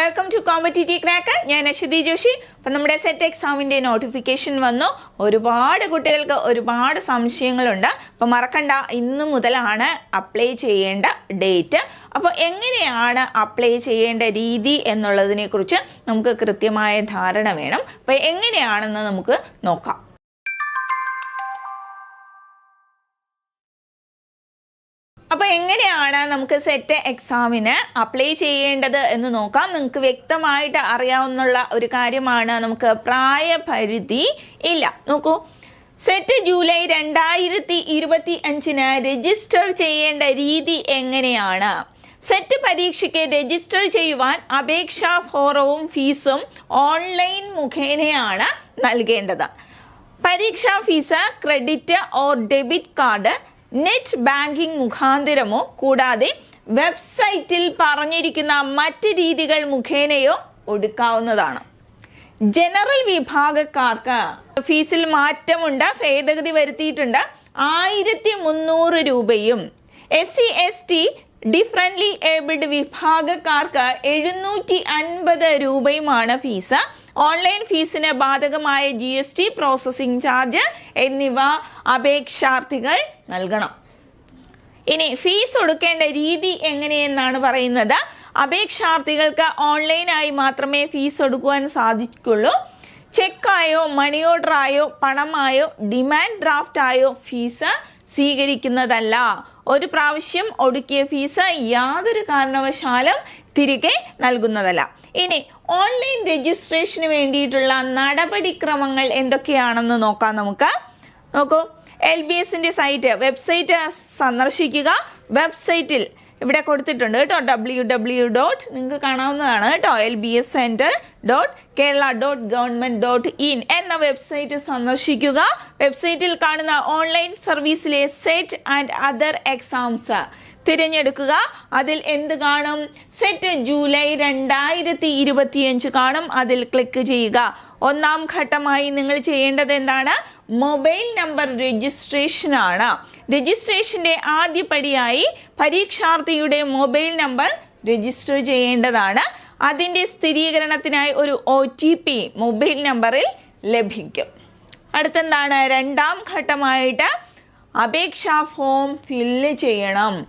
Welcome to competitive crack ഞാൻ അശ്വതി ജോഷി. അപ്പം നമ്മുടെ സെറ്റ് എക്സാമിന്റെ നോട്ടിഫിക്കേഷൻ വന്നു. ഒരുപാട് കുട്ടികൾക്ക് ഒരുപാട് സംശയങ്ങളുണ്ട്. അപ്പം മറക്കണ്ട ഇന്ന് മുതലാണ് അപ്ലൈ ചെയ്യേണ്ട ഡേറ്റ് അപ്പോൾ എങ്ങനെയാണ് അപ്ലൈ ചെയ്യേണ്ട രീതി എന്നുള്ളതിനെക്കുറിച്ച് നമുക്ക് കൃത്യമായ ധാരണ വേണം. അപ്പോൾ എങ്ങനെയാണെന്ന് നമുക്ക് നോക്കാം. അപ്പൊ എങ്ങനെയാണ് നമുക്ക് സെറ്റ് എക്സാമിന് അപ്ലൈ ചെയ്യേണ്ടത് എന്ന് നോക്കാം. നിങ്ങൾക്ക് വ്യക്തമായിട്ട് അറിയാവുന്ന ഒരു കാര്യമാണ് നമുക്ക് പ്രായപരിധി ഇല്ല. നോക്കൂ. സെറ്റ് ജൂലൈ രണ്ടായിരത്തി ഇരുപത്തി അഞ്ചിന് രജിസ്റ്റർ ചെയ്യേണ്ട രീതി എങ്ങനെയാണ്? സെറ്റ് പരീക്ഷയ്ക്ക് രജിസ്റ്റർ ചെയ്യുവാൻ അപേക്ഷാ ഫോറവും ഫീസും ഓൺലൈൻ മുഖേനയാണ് നൽകേണ്ടത്. പരീക്ഷാ fees credit or debit card net banking മുഖാന്തരമോ കൂടാതെ വെബ്സൈറ്റിൽ പറഞ്ഞിരിക്കുന്ന മറ്റ് രീതികൾ മുഖേനയോ ഒടുക്കാവുന്നതാണ്. ജനറൽ വിഭാഗക്കാർക്ക് ഫീസിൽ മാറ്റമുണ്ട് ഭേദഗതി വരുത്തിയിട്ടുണ്ട്. ആയിരത്തി മുന്നൂറ് രൂപയും S C S T differently abled വിഭാഗക്കാർക്ക് എഴുന്നൂറ്റി അൻപത് രൂപയുമാണ് ഫീസ്. ഓൺലൈൻ ഫീസിന് ബാധകമായ G S T processing charge എന്നിവ അപേക്ഷാർത്ഥികൾ നൽകണം. ഇനി ഫീസ് ഒടുക്കേണ്ട രീതി എങ്ങനെയെന്നാണ് പറയുന്നത്? അപേക്ഷാർത്ഥികൾക്ക് ഓൺലൈനായി മാത്രമേ ഫീസ് ഒടുക്കുവാൻ സാധിക്കുള്ളൂ. ചെക്കായോ മണി ഓർഡറായോ പണമായോ ഡിമാൻഡ് ഡ്രാഫ്റ്റായോ ഫീസ് സ്വീകരിക്കുന്നതല്ല. ഒരു പ്രാവശ്യം ഒടുക്കിയ ഫീസ് യാതൊരു കാരണവശാലും തിരികെ നൽകുന്നതല്ല. ഇനി ഓൺലൈൻ രജിസ്ട്രേഷന് വേണ്ടിയിട്ടുള്ള നടപടിക്രമങ്ങൾ എന്തൊക്കെയാണെന്ന് നോക്കാം നമുക്ക്. നോക്കൂ എൽ ബി എസിന്റെ സൈറ്റ് വെബ്സൈറ്റ് സന്ദർശിക്കുക. വെബ്സൈറ്റിൽ ഇവിടെ കൊടുത്തിട്ടുണ്ട് കേട്ടോ. ഡബ്ല്യു ഡബ്ല്യു ഡോട്ട് നിങ്ങൾക്ക് കാണാവുന്നതാണ് കേട്ടോ. L B S centre dot Kerala dot government dot in എന്ന വെബ്സൈറ്റ് സന്ദർശിക്കുക. വെബ്സൈറ്റിൽ കാണുന്ന ഓൺലൈൻ സർവീസിലെ സെറ്റ് ആൻഡ് അതർ എക്സാംസ് തിരഞ്ഞെടുക്കുക. അതിൽ എന്ത് കാണും? സെറ്റ് ജൂലൈ രണ്ടായിരത്തി ഇരുപത്തിയഞ്ച് കാണും. അതിൽ ക്ലിക്ക് ചെയ്യുക. ഒന്നാം ഘട്ടമായി നിങ്ങൾ ചെയ്യേണ്ടത് എന്താണ്? മൊബൈൽ നമ്പർ രജിസ്ട്രേഷനാണ്. ആണ് രജിസ്ട്രേഷന്റെ ആദ്യപടിയായി പരീക്ഷാർത്ഥിയുടെ മൊബൈൽ നമ്പർ രജിസ്റ്റർ ചെയ്യേണ്ടതാണ്. അതിന്റെ സ്ഥിരീകരണത്തിനായി ഒരു ഒ ടി പി മൊബൈൽ നമ്പറിൽ ലഭിക്കും. അടുത്തെന്താണ്? രണ്ടാം ഘട്ടമായിട്ട് അപേക്ഷാ ഫോം ഫില്ല് ചെയ്യണം.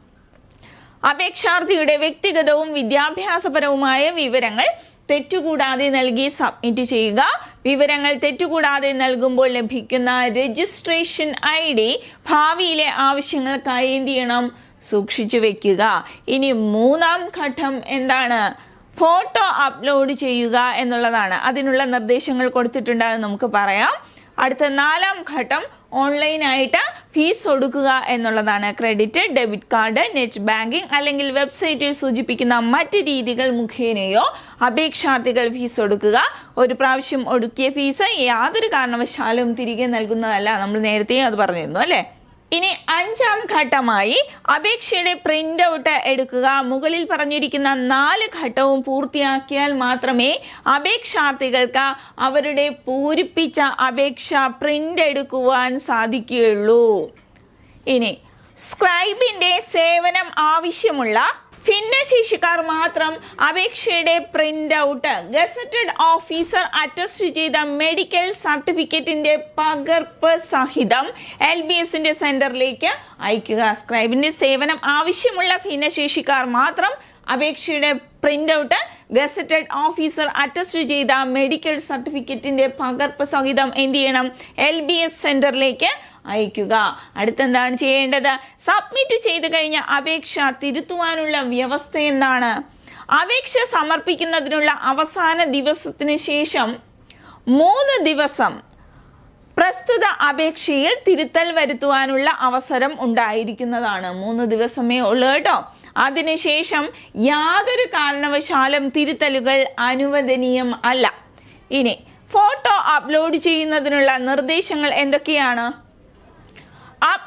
അപേക്ഷാർത്ഥിയുടെ വ്യക്തിഗതവും വിദ്യാഭ്യാസപരവുമായ വിവരങ്ങൾ തെറ്റുകൂടാതെ നൽകി സബ്മിറ്റ് ചെയ്യുക. വിവരങ്ങൾ തെറ്റുകൂടാതെ നൽകുമ്പോൾ ലഭിക്കുന്ന രജിസ്ട്രേഷൻ ഐ ഡി ഭാവിയിലെ ആവശ്യങ്ങൾക്കായി എന്ത് ചെയ്യണം? സൂക്ഷിച്ചു വെക്കുക. ഇനി മൂന്നാം ഘട്ടം എന്താണ്? ഫോട്ടോ അപ്ലോഡ് ചെയ്യുക എന്നുള്ളതാണ്. അതിനുള്ള നിർദ്ദേശങ്ങൾ കൊടുത്തിട്ടുണ്ടെന്ന് നമുക്ക് പറയാം. അടുത്ത നാലാം ഘട്ടം ഓൺലൈനായിട്ട് ഫീസ് കൊടുക്കുക എന്നുള്ളതാണ്. Credit debit card net banking അല്ലെങ്കിൽ വെബ്സൈറ്റിൽ സൂചിപ്പിക്കുന്ന മറ്റ് രീതികൾ മുഖേനയോ അപേക്ഷാർത്ഥികൾ ഫീസ് കൊടുക്കുക ഒരു പ്രാവശ്യം ഒടുക്കിയ ഫീസ് യാതൊരു കാരണവശാലും തിരികെ നൽകുന്നതല്ല നമ്മൾ നേരത്തെയും അത് പറഞ്ഞിരുന്നു അല്ലേ? ഇനി അഞ്ചാം ഘട്ടമായി അപേക്ഷയുടെ പ്രിന്റ് ഔട്ട് എടുക്കുക. മുകളിൽ പറഞ്ഞിരിക്കുന്ന നാല് ഘട്ടവും പൂർത്തിയാക്കിയാൽ മാത്രമേ അപേക്ഷാർത്ഥികൾക്ക് അവരുടെ പൂരിപ്പിച്ച അപേക്ഷ പ്രിന്റ് എടുക്കുവാൻ സാധിക്കുകയുള്ളൂ. ഇനി സ്ക്രൈബിന്റെ സേവനം ആവശ്യമുള്ള ഭിന്നശേഷിക്കാർ മാത്രം അപേക്ഷയുടെ print out gazetted officer attest ചെയ്ത മെഡിക്കൽ സർട്ടിഫിക്കറ്റിന്റെ പകർപ്പ് സഹിതം എൽ ബി എസിന്റെ സെന്ററിലേക്ക് അയക്കുക സ്ക്രൈബിന്റെ സേവനം ആവശ്യമുള്ള ഭിന്നശേഷിക്കാർ മാത്രം അപേക്ഷയുടെ print out gazetted officer attest ചെയ്ത മെഡിക്കൽ സർട്ടിഫിക്കറ്റിന്റെ പകർപ്പ് സഹിതം എന്ത് ചെയ്യണം? എൽ ബി എസ് സെന്ററിലേക്ക് അയക്കുക. അടുത്തെന്താണ് ചെയ്യേണ്ടത്? സബ്മിറ്റ് ചെയ്തു കഴിഞ്ഞ അപേക്ഷ തിരുത്തുവാനുള്ള വ്യവസ്ഥ എന്താണ്? അപേക്ഷ സമർപ്പിക്കുന്നതിനുള്ള അവസാന ദിവസത്തിന് ശേഷം മൂന്ന് ദിവസം പ്രസ്തുത അപേക്ഷയിൽ തിരുത്തൽ വരുത്തുവാനുള്ള അവസരം ഉണ്ടായിരിക്കുന്നതാണ്. മൂന്ന് ദിവസമേ ഉള്ളൂ കേട്ടോ. അതിനുശേഷം യാതൊരു കാരണവശാലും തിരുത്തലുകൾ അനുവദനീയം അല്ല. ഇനി ഫോട്ടോ അപ്ലോഡ് ചെയ്യുന്നതിനുള്ള നിർദ്ദേശങ്ങൾ എന്തൊക്കെയാണ്?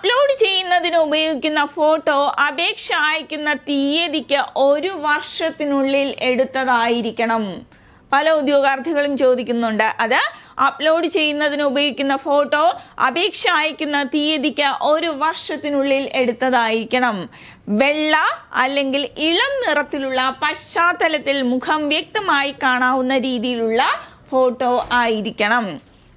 അപ്ലോഡ് ചെയ്യുന്നതിന് ഉപയോഗിക്കുന്ന ഫോട്ടോ അപേക്ഷ അയക്കുന്ന തീയതിക്ക് ഒരു വർഷത്തിനുള്ളിൽ എടുത്തതായിരിക്കണം. പല ഉദ്യോഗാർത്ഥികളും ചോദിക്കുന്നുണ്ട്. അത് അപ്ലോഡ് ചെയ്യുന്നതിന് ഉപയോഗിക്കുന്ന ഫോട്ടോ അപേക്ഷ അയക്കുന്ന തീയതിക്ക് ഒരു വർഷത്തിനുള്ളിൽ എടുത്തതായിരിക്കണം. വെള്ള അല്ലെങ്കിൽ ഇളം നിറത്തിലുള്ള പശ്ചാത്തലത്തിൽ മുഖം വ്യക്തമായി കാണാവുന്ന രീതിയിലുള്ള ഫോട്ടോ ആയിരിക്കണം.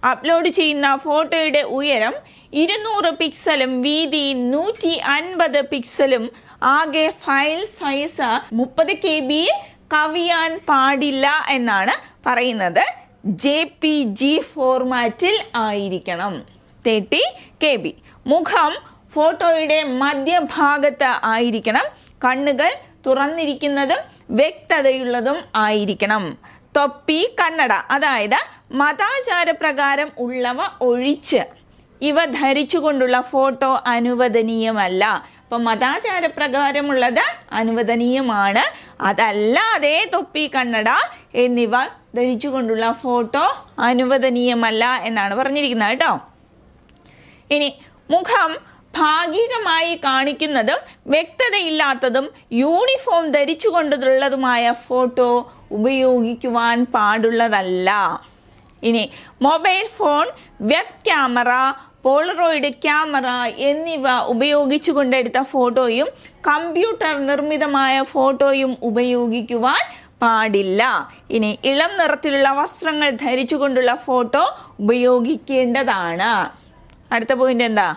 അപ്ലോഡ് ചെയ്യുന്ന ഫോട്ടോയുടെ ഉയരം ഇരുന്നൂറ് പിക്സലും വീതി നൂറ്റി അൻപത് പിക്സലും ആകെ ഫയൽ സൈസ് മുപ്പത് കെ ബിയിൽ കവിയാൻ പാടില്ല എന്നാണ് പറയുന്നത്. ജെ പി ജി ഫോർമാറ്റിൽ ആയിരിക്കണം. തേർട്ടി കെ ബി മുഖം ഫോട്ടോയുടെ മധ്യഭാഗത്ത് ആയിരിക്കണം. കണ്ണുകൾ തുറന്നിരിക്കുന്നതും വ്യക്തതയുള്ളതും ആയിരിക്കണം. തൊപ്പി കണ്ണട അതായത് മതാചാരപ്രകാരം ഉള്ളവ ഒഴിച്ച്. ഇവ ധരിച്ചുകൊണ്ടുള്ള ഫോട്ടോ അനുവദനീയമല്ല. അപ്പൊ മതാചാരപ്രകാരമുള്ളത് അനുവദനീയമാണ്. അതല്ലാതെ തൊപ്പി കണ്ണട എന്നിവ ധരിച്ചുകൊണ്ടുള്ള ഫോട്ടോ അനുവദനീയമല്ല എന്നാണ് പറഞ്ഞിരിക്കുന്നത് കേട്ടോ. ഇനി മുഖം ഭാഗികമായി കാണിക്കുന്നതും വ്യക്തതയില്ലാത്തതും യൂണിഫോം ധരിച്ചുകൊണ്ടുള്ളതുമായ ഫോട്ടോ ഉപയോഗിക്കുവാൻ പാടുള്ളതല്ല. ഇനി mobile phone web camera Polaroid camera എന്നിവ ഉപയോഗിച്ചു കൊണ്ടെടുത്ത ഫോട്ടോയും കമ്പ്യൂട്ടർ നിർമ്മിതമായ ഫോട്ടോയും ഉപയോഗിക്കുവാൻ പാടില്ല. ഇനി ഇളം നിറത്തിലുള്ള വസ്ത്രങ്ങൾ ധരിച്ചുകൊണ്ടുള്ള ഫോട്ടോ ഉപയോഗിക്കേണ്ടതാണ്. അടുത്ത പോയിന്റ് എന്താ?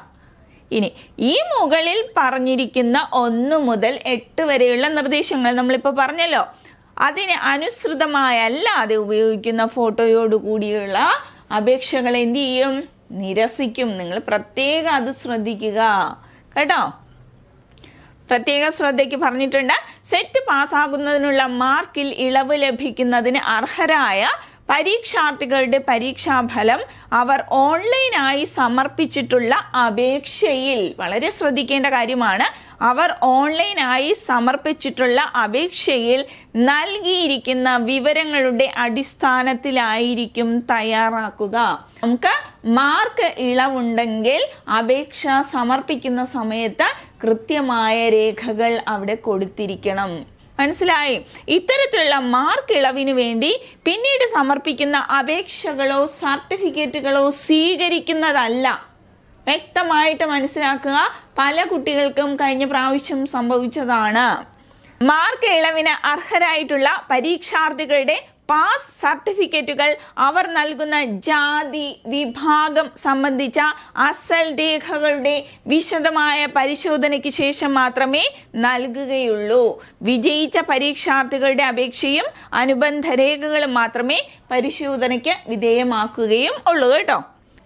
ഇനി ഈ മുകളിൽ പറഞ്ഞിരിക്കുന്ന ഒന്ന് മുതൽ എട്ട് വരെയുള്ള നിർദ്ദേശങ്ങൾ നമ്മളിപ്പോൾ പറഞ്ഞല്ലോ. അതിന് അനുസൃതമായല്ലാതെ ഉപയോഗിക്കുന്ന ഫോട്ടോയോട് കൂടിയുള്ള അപേക്ഷകൾ എന്ത് ചെയ്യും? നിരസിക്കും. നിങ്ങൾ പ്രത്യേകം അത് ശ്രദ്ധിക്കുക. കേട്ടോ? പ്രത്യേക ശ്രദ്ധയ്ക്ക് പറഞ്ഞിട്ടുണ്ട്. സെറ്റ് പാസ്സാകുന്നതിനുള്ള മാർക്കിൽ ഇളവ് ലഭിക്കുന്നതിന് അർഹരായ പരീക്ഷാർത്ഥികളുടെ പരീക്ഷാഫലം അവർ ഓൺലൈനായി സമർപ്പിച്ചിട്ടുള്ള അപേക്ഷയിൽ. വളരെ ശ്രദ്ധിക്കേണ്ട കാര്യമാണ്. അവർ ഓൺലൈനായി സമർപ്പിച്ചിട്ടുള്ള അപേക്ഷയിൽ നൽകിയിരിക്കുന്ന വിവരങ്ങളുടെ അടിസ്ഥാനത്തിലായിരിക്കും തയ്യാറാക്കുക. നമുക്ക് മാർക്ക് ഇളവുണ്ടെങ്കിൽ അപേക്ഷ സമർപ്പിക്കുന്ന സമയത്ത് കൃത്യമായ രേഖകൾ അവിടെ കൊടുത്തിരിക്കണം. മനസ്സിലായി. ഇത്തരത്തിലുള്ള മാർക്ക് ഇളവിന് വേണ്ടി പിന്നീട് സമർപ്പിക്കുന്ന അപേക്ഷകളോ സർട്ടിഫിക്കറ്റുകളോ സ്വീകരിക്കുന്നതല്ല. വ്യക്തമായിട്ട് മനസ്സിലാക്കുക പല കുട്ടികൾക്കും കഴിഞ്ഞ പ്രാവശ്യം സംഭവിച്ചതാണ്. മാർക്ക് ഇളവിന് അർഹരായിട്ടുള്ള പരീക്ഷാർത്ഥികളുടെ പാസ് സർട്ടിഫിക്കറ്റുകൾ അവർ നൽകുന്ന ജാതി വിഭാഗം സംബന്ധിച്ച അസൽ രേഖകളുടെ വിശദമായ പരിശോധനയ്ക്ക് ശേഷം മാത്രമേ നൽകുകയുള്ളൂ. വിജയിച്ച പരീക്ഷാർത്ഥികളുടെ അപേക്ഷയും അനുബന്ധ രേഖകളും മാത്രമേ പരിശോധനയ്ക്ക് വിധേയമാക്കുകയും ഉള്ളൂ കേട്ടോ.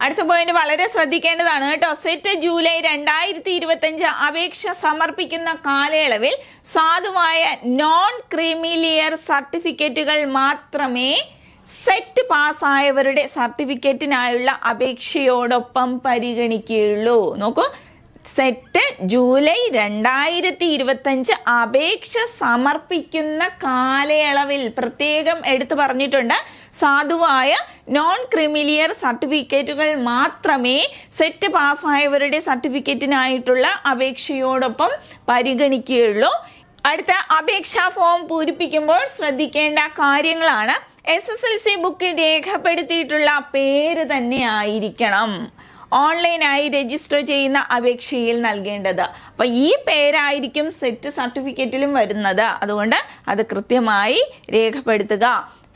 അടുത്ത പോയിന്റ് വളരെ ശ്രദ്ധിക്കേണ്ടതാണ് കേട്ടോ. സെറ്റ് ജൂലൈ രണ്ടായിരത്തി ഇരുപത്തി അഞ്ച് അപേക്ഷ സമർപ്പിക്കുന്ന കാലയളവിൽ സാധുവായ നോൺ ക്രീമിലിയർ സർട്ടിഫിക്കറ്റുകൾ മാത്രമേ സെറ്റ് പാസ്സായവരുടെ സർട്ടിഫിക്കറ്റിനായുള്ള അപേക്ഷയോടൊപ്പം പരിഗണിക്കുകയുള്ളൂ. നോക്കൂ സെറ്റ് ജൂലൈ രണ്ടായിരത്തി ഇരുപത്തഞ്ച് അപേക്ഷ സമർപ്പിക്കുന്ന കാലയളവിൽ പ്രത്യേകം എടുത്തു പറഞ്ഞിട്ടുണ്ട്. സാധുവായ നോൺ ക്രിമിലിയർ സർട്ടിഫിക്കറ്റുകൾ മാത്രമേ സെറ്റ് പാസ്സായവരുടെ സർട്ടിഫിക്കറ്റിനായിട്ടുള്ള അപേക്ഷയോടൊപ്പം പരിഗണിക്കുകയുള്ളൂ. അടുത്ത അപേക്ഷാ ഫോം പൂരിപ്പിക്കുമ്പോൾ ശ്രദ്ധിക്കേണ്ട കാര്യങ്ങളാണ്. എസ് എസ് എൽ സി ബുക്കിൽ രേഖപ്പെടുത്തിയിട്ടുള്ള പേര് തന്നെ ആയിരിക്കണം ഓൺലൈനായി രജിസ്റ്റർ ചെയ്യുന്ന അപേക്ഷയിൽ നൽകേണ്ടത്. അപ്പോൾ ഈ പേരായിരിക്കും സെറ്റ് സർട്ടിഫിക്കറ്റിലും വരുന്നത്. അതുകൊണ്ട് അത് കൃത്യമായി രേഖപ്പെടുത്തുക.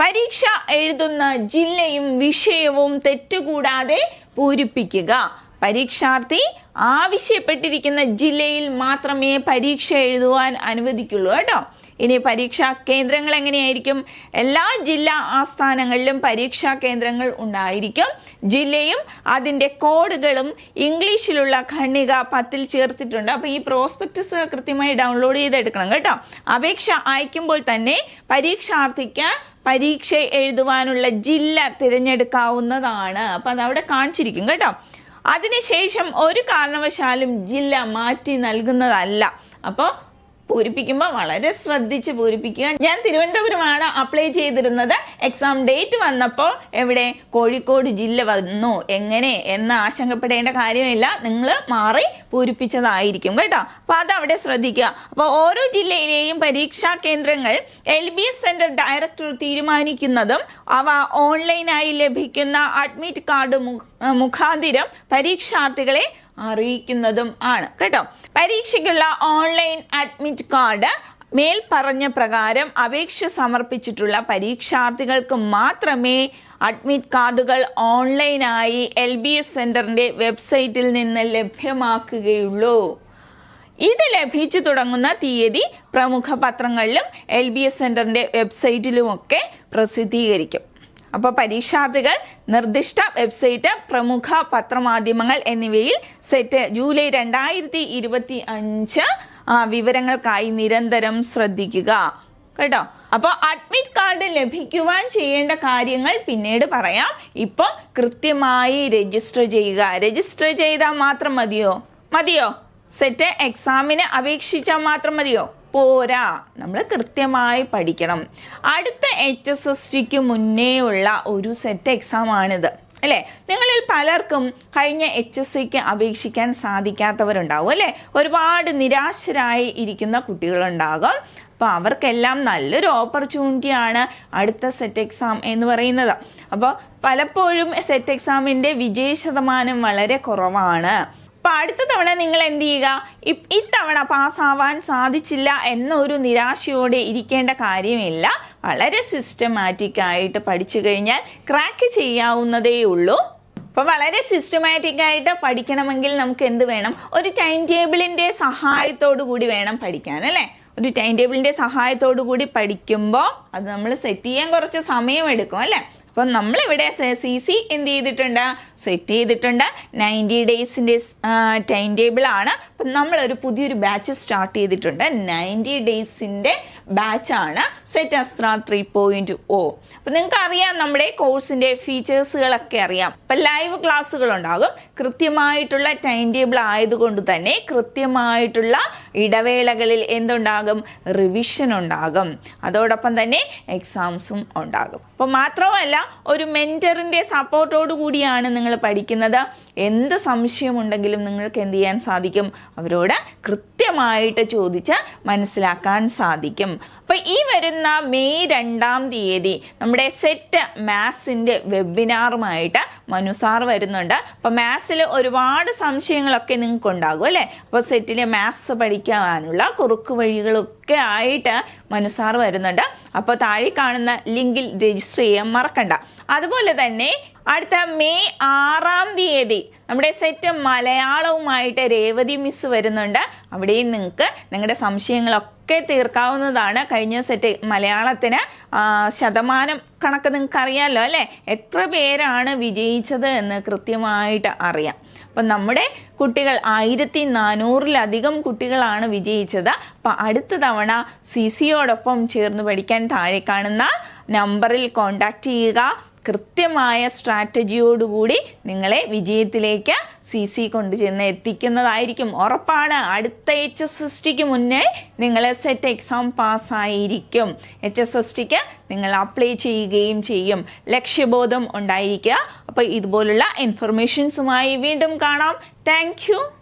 പരീക്ഷ എഴുതുന്ന ജില്ലയും വിഷയവും തെറ്റുകൂടാതെ പൂരിപ്പിക്കുക. പരീക്ഷാർത്ഥി ആവശ്യപ്പെട്ടിരിക്കുന്ന ജില്ലയിൽ മാത്രമേ പരീക്ഷ എഴുതുവാൻ അനുവദിക്കുള്ളൂ കേട്ടോ. ഇനി പരീക്ഷാ കേന്ദ്രങ്ങൾ എങ്ങനെയായിരിക്കും? എല്ലാ ജില്ലാ ആസ്ഥാനങ്ങളിലും പരീക്ഷാ കേന്ദ്രങ്ങൾ ഉണ്ടായിരിക്കും. ജില്ലയും അതിന്റെ കോഡുകളും ഇംഗ്ലീഷിലുള്ള ഖണ്ണിക പത്തിൽ ചേർത്തിട്ടുണ്ട്. അപ്പോൾ ഈ പ്രോസ്പെക്ടസ് കൃത്യമായി ഡൗൺലോഡ് ചെയ്തെടുക്കണം കേട്ടോ. അപേക്ഷ അയക്കുമ്പോൾ തന്നെ പരീക്ഷാർത്ഥിക്ക് പരീക്ഷ എഴുതുവാനുള്ള ജില്ല തിരഞ്ഞെടുക്കാവുന്നതാണ്. അപ്പം അതവിടെ കാണിച്ചിരിക്കും കേട്ടോ. അതിനുശേഷം ഒരു കാരണവശാലും ജില്ല മാറ്റി നൽകുന്നതല്ല. അപ്പോൾ പൂരിപ്പിക്കുമ്പോൾ വളരെ ശ്രദ്ധിച്ച് പൂരിപ്പിക്കുക. ഞാൻ തിരുവനന്തപുരമാണ് അപ്ലൈ ചെയ്തിരുന്നത്. എക്സാം ഡേറ്റ് വന്നപ്പോൾ എവിടെ? കോഴിക്കോട് ജില്ല വന്നു. എങ്ങനെ? എന്ന് ആശങ്കപ്പെടേണ്ട കാര്യമില്ല. നിങ്ങൾ മാറി പൂരിപ്പിച്ചതായിരിക്കും കേട്ടോ. അപ്പൊ അതവിടെ ശ്രദ്ധിക്കുക. അപ്പോൾ ഓരോ ജില്ലയിലെയും പരീക്ഷാ കേന്ദ്രങ്ങൾ L B S centre director തീരുമാനിക്കുന്നതും അവ ഓൺലൈനായി ലഭിക്കുന്ന അഡ്മിറ്റ് കാർഡ് മുഖാന്തിരം പരീക്ഷാർത്ഥികളെ അറിയിക്കുന്നതും ആണ്. കേട്ടോ? പരീക്ഷയ്ക്കുള്ള ഓൺലൈൻ അഡ്മിറ്റ് കാർഡ് മേൽ പറഞ്ഞ പ്രകാരം അപേക്ഷ സമർപ്പിച്ചിട്ടുള്ള പരീക്ഷാർത്ഥികൾക്ക് മാത്രമേ അഡ്മിറ്റ് കാർഡുകൾ ഓൺലൈനായി എൽ ബി എസ് സെന്ററിന്റെ വെബ്സൈറ്റിൽ നിന്ന് ലഭ്യമാക്കുകയുള്ളൂ. ഇത് ലഭിച്ചു തുടങ്ങുന്ന തീയതി പ്രമുഖ പത്രങ്ങളിലും എൽ ബി എസ് സെന്ററിന്റെ വെബ്സൈറ്റിലുമൊക്കെ പ്രസിദ്ധീകരിക്കും. അപ്പോൾ പരീക്ഷാർത്ഥികൾ നിർദ്ദിഷ്ട വെബ്സൈറ്റ് പ്രമുഖ പത്രമാധ്യമങ്ങൾ എന്നിവയിൽ സെറ്റ് ജൂലൈ രണ്ടായിരത്തി ഇരുപത്തി അഞ്ച് വിവരങ്ങൾക്കായി നിരന്തരം ശ്രദ്ധിക്കുക. കേട്ടോ? അപ്പോൾ അഡ്മിറ്റ് കാർഡ് ലഭിക്കുവാൻ ചെയ്യേണ്ട കാര്യങ്ങൾ പിന്നീട് പറയാം. ഇപ്പോൾ കൃത്യമായി രജിസ്റ്റർ ചെയ്യുക. രജിസ്റ്റർ ചെയ്താൽ മാത്രം മതിയോ? മതിയോ? സെറ്റ് എക്സാമിന് അപേക്ഷിച്ചാൽ മാത്രം മതിയോ? പോരാ. നമ്മൾ കൃത്യമായി പഠിക്കണം. അടുത്ത എച്ച് എസ് എസ് ടിക്ക് മുന്നേ ഉള്ള ഒരു സെറ്റ് എക്സാം ആണിത്. അല്ലേ? നിങ്ങളിൽ പലർക്കും കഴിഞ്ഞ എച്ച് എസ് സിക്ക് അപേക്ഷിക്കാൻ സാധിക്കാത്തവരുണ്ടാവും അല്ലേ? ഒരുപാട് നിരാശരായി ഇരിക്കുന്ന കുട്ടികളുണ്ടാകും. അപ്പോൾ അവർക്കെല്ലാം നല്ലൊരു ഓപ്പർച്യൂണിറ്റിയാണ് അടുത്ത സെറ്റ് എക്സാം എന്ന് പറയുന്നത്. അപ്പോൾ പലപ്പോഴും സെറ്റ് എക്സാമിന്റെ വിജയ ശതമാനം വളരെ കുറവാണ്. അപ്പൊ അടുത്ത തവണ നിങ്ങൾ എന്ത് ചെയ്യുക? ഇത്തവണ പാസ്സാവാൻ സാധിച്ചില്ല എന്നൊരു നിരാശയോടെ ഇരിക്കേണ്ട കാര്യമില്ല. വളരെ സിസ്റ്റമാറ്റിക് ആയിട്ട് പഠിച്ചു കഴിഞ്ഞാൽ ക്രാക്ക് ചെയ്യാവുന്നതേ ഉള്ളൂ. അപ്പൊ വളരെ സിസ്റ്റമാറ്റിക് ആയിട്ട് പഠിക്കണമെങ്കിൽ നമുക്ക് എന്ത് വേണം? ഒരു ടൈം ടേബിളിന്റെ സഹായത്തോടു കൂടി വേണം പഠിക്കാൻ അല്ലേ? ഒരു ടൈം ടേബിളിന്റെ സഹായത്തോടു കൂടി പഠിക്കുമ്പോൾ അത് നമ്മൾ സെറ്റ് ചെയ്യാൻ കുറച്ച് സമയം എടുക്കും അല്ലേ? അപ്പം നമ്മളിവിടെ സി സി എന്ത് ചെയ്തിട്ടുണ്ട്? സെറ്റ് ചെയ്തിട്ടുണ്ട്. നയന്റി ഡേയ്സിന്റെ ടൈം ടേബിൾ ആണ്. അപ്പം നമ്മളൊരു പുതിയൊരു ബാച്ച് സ്റ്റാർട്ട് ചെയ്തിട്ടുണ്ട്. നയന്റി ഡേയ്സിന്റെ ബാച്ചാണ് set Astra three point O അപ്പം നിങ്ങൾക്ക് അറിയാം നമ്മുടെ കോഴ്സിന്റെ ഫീച്ചേഴ്സുകളൊക്കെ അറിയാം. അപ്പം ലൈവ് ക്ലാസ്സുകൾ ഉണ്ടാകും. കൃത്യമായിട്ടുള്ള ടൈം ടേബിൾ ആയതുകൊണ്ട് തന്നെ കൃത്യമായിട്ടുള്ള ഇടവേളകളിൽ എന്തുണ്ടാകും? റിവിഷൻ ഉണ്ടാകും. അതോടൊപ്പം തന്നെ എക്സാംസും ഉണ്ടാകും. അപ്പം മാത്രമല്ല ഒരു മെന്ററിന്റെ സപ്പോർട്ടോടു കൂടിയാണ് നിങ്ങൾ പഠിക്കുന്നത്. എന്ത് സംശയമുണ്ടെങ്കിലും നിങ്ങൾക്ക് എന്ത് ചെയ്യാൻ സാധിക്കും? അവരോട് കൃത്യമായിട്ട് ചോദിച്ച് മനസ്സിലാക്കാൻ സാധിക്കും. അപ്പോൾ ഈ വരുന്ന മെയ് രണ്ടാം തീയതി നമ്മുടെ സെറ്റ് മാത്സിന്റെ വെബിനാറുമായിട്ട് മനുസാർ വരുന്നുണ്ട്. അപ്പോൾ മാത്സിൽ ഒരുപാട് സംശയങ്ങളൊക്കെ നിങ്ങൾക്ക് ഉണ്ടാകും അല്ലേ? അപ്പോൾ സെറ്റിലെ മാത്സ് പഠിക്കാനുള്ള കുറുക്ക് വഴികളൊക്കെ ആയിട്ട് മനുസാർ വരുന്നുണ്ട്. അപ്പോൾ താഴെ കാണുന്ന ലിങ്കിൽ രജിസ്റ്റർ ചെയ്യാൻ മറക്കണ്ട. അതുപോലെ തന്നെ അടുത്ത മെയ് ആറാം തീയതി നമ്മുടെ സെറ്റ് മലയാളവുമായിട്ട് രേവതി മിസ് വരുന്നുണ്ട്. അവിടെയും നിങ്ങൾക്ക് നിങ്ങളുടെ സംശയങ്ങളൊക്കെ തീർക്കാവുന്നതാണ്. കഴിഞ്ഞ സെറ്റ് മലയാളത്തിന് ശതമാനം കണക്ക് നിങ്ങൾക്ക് അറിയാമല്ലോ അല്ലേ? എത്ര പേരാണ് വിജയിച്ചത് എന്ന് കൃത്യമായിട്ട് അറിയാം. അപ്പം നമ്മുടെ കുട്ടികൾ ആയിരത്തി നാനൂറിലധികം കുട്ടികളാണ് വിജയിച്ചത്. അപ്പം അടുത്ത തവണ സി സിയോടൊപ്പം ചേർന്ന് പഠിക്കാൻ താഴെ കാണുന്ന നമ്പറിൽ കോണ്ടാക്ട് ചെയ്യുക. കൃത്യമായ സ്ട്രാറ്റജിയോടുകൂടി നിങ്ങളെ വിജയത്തിലേക്ക് സി സി കൊണ്ടുചെന്ന് എത്തിക്കുന്നതായിരിക്കും. ഉറപ്പാണ്. അടുത്ത എച്ച് എസ് എസ് ടിക്ക് മുന്നേ നിങ്ങൾ സെറ്റ് എക്സാം പാസ്സായിരിക്കും. എച്ച് എസ് എസ് ടിക്ക് നിങ്ങൾ അപ്ലൈ ചെയ്യുകയും ചെയ്യും. ലക്ഷ്യബോധം ഉണ്ടായിരിക്കുക. അപ്പോൾ ഇതുപോലുള്ള ഇൻഫർമേഷൻസുമായി വീണ്ടും കാണാം. താങ്ക്